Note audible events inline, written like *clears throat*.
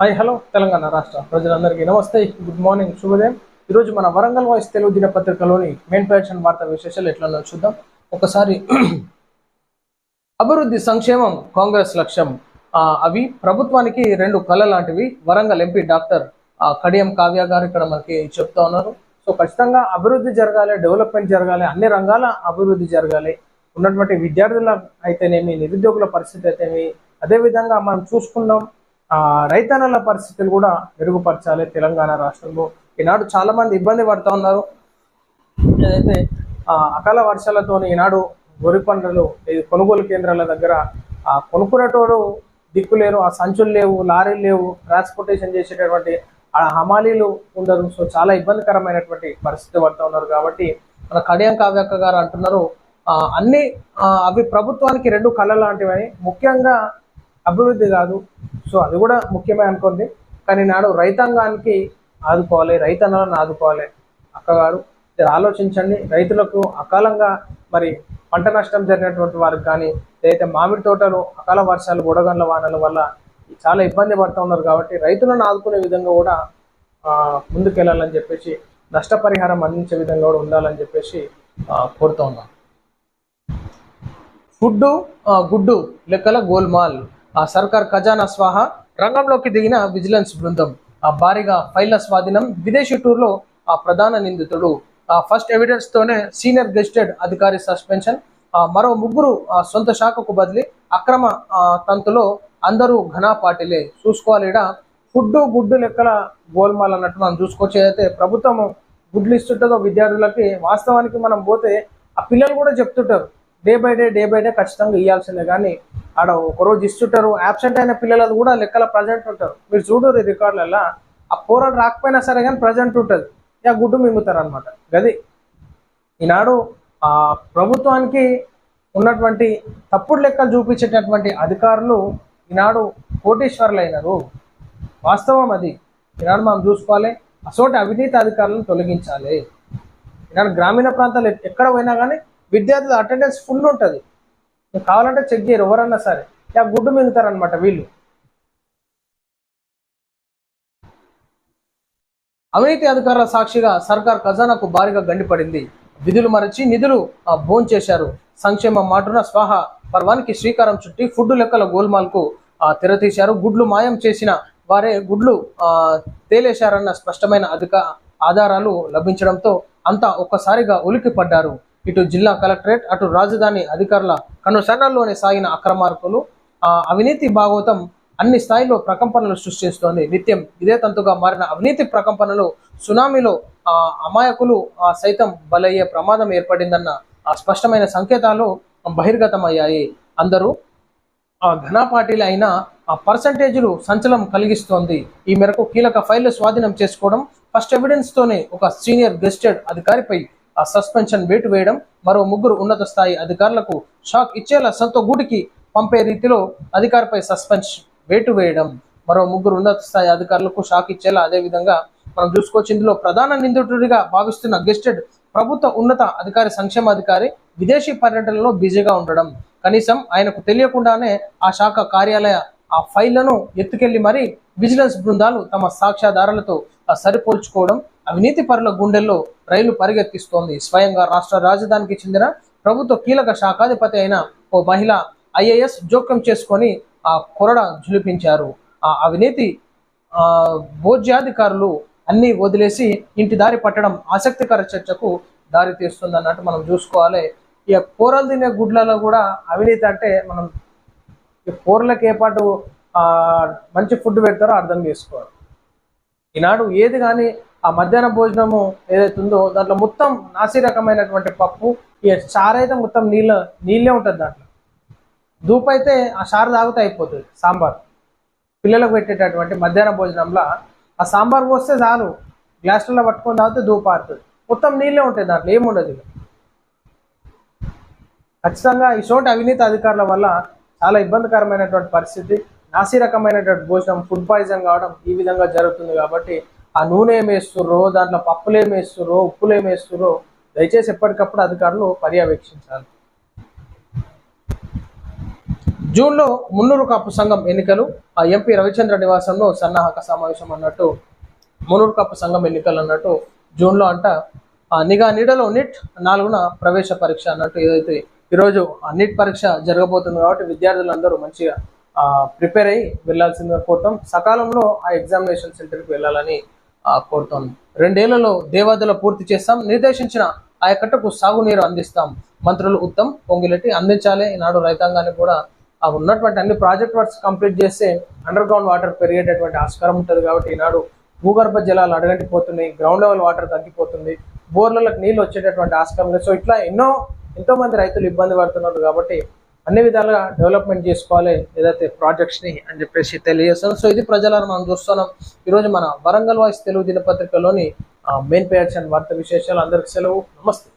Hi hello Telangana రాష్ట్ర ప్రజలందరికీ నమస్తే. గుడ్ మార్నింగ్ శుభోదయం. ఈరోజు మన వరంగల్ వాయిస్ తెలుగు దినపత్రికలోని మెయిన్ ప్యాక్షన్ వార్త విశేషాలు ఎట్లా చూద్దాం. ఒకసారి *clears throat* అభివృద్ధి సంక్షేమం కాంగ్రెస్ లక్ష్యం. అవి ప్రభుత్వానికి రెండు కళ లాంటివి. వరంగల్ ఎంపీ డాక్టర్ కడియం కావ్య గారు ఇక్కడ మనకి చెప్తా ఉన్నారు. సో ఖచ్చితంగా అభివృద్ధి జరగాలి డెవలప్మెంట్ జరగాలి అన్ని రంగాల అభివృద్ధి జరగాలి. ఉన్నటువంటి విద్యార్థుల అయితేనేమి నిరుద్యోగుల పరిస్థితి అయితేనేమి అదేవిధంగా మనం చూసుకున్నాం. రైతన్నల పరిస్థితులు కూడా మెరుగుపరచాలి తెలంగాణ రాష్ట్రంలో. ఈనాడు చాలా మంది ఇబ్బంది పడుతూ ఉన్నారు. ఏదైతే అకాల వర్షాలతో ఈనాడు వరి పంటలు కొనుగోలు కేంద్రాల దగ్గర కొనుక్కునేటోడు దిక్కు లేరు ఆ సంచులు లేవు లారీలు లేవు ట్రాన్స్పోర్టేషన్ చేసేటటువంటి ఆ హమాలీలు ఉండరు. సో చాలా ఇబ్బందికరమైనటువంటి పరిస్థితి పడుతూ ఉన్నారు కాబట్టి మన కడియం కావ్యక్క గారు అంటున్నారు అన్ని అవి ప్రభుత్వానికి రెండు కళ లాంటివని ముఖ్యంగా అభివృద్ధి కాదు సో అది కూడా ముఖ్యమే అనుకోండి. కానీ నాడు రైతాంగానికి ఆదుకోవాలి రైతన్నలను ఆదుకోవాలి. అక్కగారు మీరు ఆలోచించండి. రైతులకు అకాలంగా మరి పంట నష్టం జరిగినటువంటి వారికి కానీ లేదా మామిడి తోటలు అకాల వర్షాలు బుడగండ్ల వానల వల్ల చాలా ఇబ్బంది పడుతూ ఉన్నారు కాబట్టి రైతులను ఆదుకునే విధంగా కూడా ముందుకెళ్ళాలని చెప్పేసి నష్టపరిహారం అందించే విధంగా కూడా ఉండాలని చెప్పేసి కోరుతూ ఉన్నాం. ఫుడ్డు గుడ్డు లెక్కల గోల్మాల్. ఆ సర్కార్ ఖజానా స్వాహ రంగంలోకి దిగిన విజిలెన్స్ బృందం. ఆ భారీగా ఫైళ్ళ స్వాధీనం విదేశీ టూర్లో ఆ ప్రధాన నిందితుడు. ఆ ఫస్ట్ ఎవిడెన్స్ తోనే సీనియర్ గెస్టెడ్ అధికారి సస్పెన్షన్. ఆ మరో ముగ్గురు ఆ సొంత శాఖకు బదిలీ. అక్రమ తంతులో అందరూ ఘనా పాటిలే చూసుకోవాలి ఈడ. ఫుడ్డు గుడ్డు లెక్కల గోల్మాల్ అన్నట్టు మనం చూసుకోవచ్చు. అయితే ప్రభుత్వం గుడ్లు ఇస్తుంటుందో విద్యార్థులకి వాస్తవానికి మనం పోతే ఆ పిల్లలు కూడా చెప్తుంటారు. Day by day day by day ఖచ్చితంగా ఇవ్వాల్సిందే కానీ ఆడ ఒకరోజు ఇస్తుంటారు. యాబ్సెంట్ అయిన పిల్లలు కూడా లెక్కల ప్రజెంట్ ఉంటారు. మీరు చూడరు రికార్డులలో ఆ పోరాడు రాకపోయినా సరే కానీ ప్రజెంట్ ఉంటుంది. ఇక గుడ్డు మింగుతారు అనమాట గది. ఈనాడు ఆ ప్రభుత్వానికి ఉన్నటువంటి తప్పుడు లెక్కలు చూపించేటటువంటి అధికారులు ఈనాడు కోటీశ్వరులు అయినారు వాస్తవం అది. ఈనాడు మనం చూసుకోవాలి. అసోటి అవినీతి అధికారులను తొలగించాలి. ఈనాడు గ్రామీణ ప్రాంతాలు ఎక్కడ పోయినా కానీ విద్యార్థుల అటెండెన్స్ ఫుల్ ఉంటుంది. మీకు కావాలంటే చెక్ చేయరు ఎవరన్నా సరే. యా గుడ్డు మింగుతారనమాట వీళ్ళు. అవినీతి అధికారుల సాక్షిగా సర్కార్ ఖజానాకు భారీగా గండిపడింది. విధులు మరచి నిధులు భోంచేశారు. సంక్షేమ మాటున స్వాహ పర్వానికి శ్రీకారం చుట్టి ఫుడ్ లెక్కల గోల్మాల్కు తెరతీశారు. గుడ్లు మాయం చేసిన వారే గుడ్లు తేలేశారన్న స్పష్టమైన అధిక ఆధారాలు లభించడంతో అంతా ఒక్కసారిగా ఉలికి పడ్డారు ఇటు జిల్లా కలెక్టరేట్ అటు రాజధాని అధికారుల కనుసన్నల్లోనే సాగిన అక్రమార్కులు. ఆ, అవినీతి భాగవతం అన్ని స్థాయిలో ప్రకంపనలు సృష్టిస్తోంది. నిత్యం ఇదే తంతుగా మారిన అవినీతి ప్రకంపనలు సునామీలో ఆ అమాయకులు ఆ సైతం బలయ్యే ప్రమాదం ఏర్పడిందన్న ఆ స్పష్టమైన సంకేతాలు బహిర్గతమయ్యాయి. అందరూ ఆ ఘనాపాటీలు అయిన ఆ పర్సంటేజీలు సంచలనం కలిగిస్తోంది. ఈ మేరకు కీలక ఫైళ్ళు స్వాధీనం చేసుకోవడం ఫస్ట్ ఎవిడెన్స్తోనే ఒక సీనియర్ గెస్టెడ్ అధికారిపై ఆ సస్పెన్షన్ వేటు వేయడం మరో ముగ్గురు ఉన్నత స్థాయి అధికారులకు షాక్ ఇచ్చేలా సొంత గూటికి పంపే రీతిలో అధికారిపై సస్పెన్షన్ వేటు వేయడం మరో ముగ్గురు ఉన్నత స్థాయి అధికారులకు షాక్ ఇచ్చేలా అదే విధంగా మనం చూసుకోవచ్చు. ఇందులో ప్రధాన నిందితుడిగా భావిస్తున్న గెస్టెడ్ ప్రభుత్వ ఉన్నత అధికారి సంక్షేమాధికారి విదేశీ పర్యటనలో బిజీగా ఉండడం. కనీసం ఆయనకు తెలియకుండానే ఆ శాఖ కార్యాలయ ఆ ఫైళ్ళను ఎత్తుకెళ్ళి మరీ విజిలెన్స్ బృందాలు తమ సాక్ష్యాధారాలతో సరిపోల్చుకోవడం అవినీతి పరుల గుండెల్లో రైలు పరిగెత్తిస్తోంది. స్వయంగా రాష్ట్ర రాజధానికి చెందిన ప్రభుత్వ కీలక శాఖాధిపతి అయిన ఓ మహిళ ఐఏఎస్ జోక్యం చేసుకొని ఆ కొరడ జులిపించారు ఆ అవినీతి భోజ్యాధికారులు అన్నీ వదిలేసి ఇంటి దారి పట్టడం ఆసక్తికర చర్చకు దారి తీస్తుంది అన్నట్టు మనం చూసుకోవాలి. ఇక కూరలు తినే గుడ్లలో కూడా అవినీతి అంటే మనం కూరలకు ఏ పాటు మంచి ఫుడ్ పెడతారో అర్థం చేసుకోవాలి. ఈనాడు ఏది కానీ ఆ మధ్యాహ్న భోజనము ఏదైతే ఉందో దాంట్లో మొత్తం నాసి రకమైనటువంటి పప్పు ఈ చారు అయితే మొత్తం నీళ్ళ నీళ్ళే ఉంటుంది దాంట్లో. దూపు అయితే ఆ చారు తాగితే అయిపోతుంది సాంబార్. పిల్లలకు పెట్టేటటువంటి మధ్యాహ్న భోజనంలో ఆ సాంబార్ పోస్తే చాలు. గ్లాసులలో పట్టుకొని తాగితే దూపు ఆరుతుంది. మొత్తం నీళ్ళే ఉంటాయి దాంట్లో ఏముండదు ఖచ్చితంగా ఈ చోట అవినీతి అధికారుల వల్ల చాలా ఇబ్బందికరమైనటువంటి పరిస్థితి. నాసి రకమైనటువంటి భోజనం ఫుడ్ పాయిజన్ కావడం ఈ విధంగా జరుగుతుంది కాబట్టి ఆ నూనె ఏమేస్తుర్రో వేస్తుర్రో దాంట్లో పప్పులు ఏమేస్తుర్రో వేస్తుర్రో ఉప్పులు ఏమేస్తుర్రో వేస్తుర్రో దయచేసి ఎప్పటికప్పుడు అధికారులు పర్యవేక్షించాలి. జూన్లో మున్నూరు కాపు సంఘం ఎన్నికలు. ఆ ఎంపీ రవిచంద్ర నివాసంలో సన్నాహక సమావేశం అన్నట్టు మున్నూరు కాపు సంఘం ఎన్నికలు అన్నట్టు జూన్లో అంట. ఆ నిఘా నీడలో నిట్ నాలుగున ప్రవేశ పరీక్ష అన్నట్టు ఏదైతే ఈరోజు అన్నిటి నీట్ పరీక్ష జరగబోతుంది కాబట్టి విద్యార్థులందరూ మంచిగా ప్రిపేర్ అయ్యి వెళ్ళాల్సిందిగా కోరుతాం. సకాలంలో ఆ ఎగ్జామినేషన్ సెంటర్కి వెళ్ళాలని కోరుతాం. రెండేళ్ళలో దేవాదుల పూర్తి చేస్తాం. నిర్దేశించిన ఆయకట్టకు సాగునీరు అందిస్తాం. మంత్రులు ఉత్తమ్ పొంగిలెట్టి అందించాలి. ఈనాడు రైతాంగాన్ని కూడా ఆ ఉన్నటువంటి అన్ని ప్రాజెక్ట్ వర్క్స్ కంప్లీట్ చేస్తే అండర్ గ్రౌండ్ వాటర్ పెరిగేటటువంటి ఆస్కారం ఉంటుంది కాబట్టి ఈనాడు భూగర్భ జలాలు అడగంటిపోతున్నాయి. గ్రౌండ్ లెవెల్ వాటర్ తగ్గిపోతుంది. బోర్లలకు నీళ్ళు వచ్చేటటువంటి ఆస్కారం లేదు. సో ఇట్లా ఎన్నో ఎంతో మంది రైతులు ఇబ్బంది పడుతున్నారు కాబట్టి అన్ని విధాలుగా డెవలప్మెంట్ చేసుకోవాలి ఏదైతే ప్రాజెక్ట్స్ని అని చెప్పేసి తెలియజేస్తాను సో ఇది ప్రజలను మనం చూస్తున్నాం. ఈరోజు మన వరంగల్ వాయిస్ తెలుగు దినపత్రికలోని మెయిన్ పేర్స్ అండ్ వార్త విశేషాలు. అందరికి సెలవు. నమస్తే.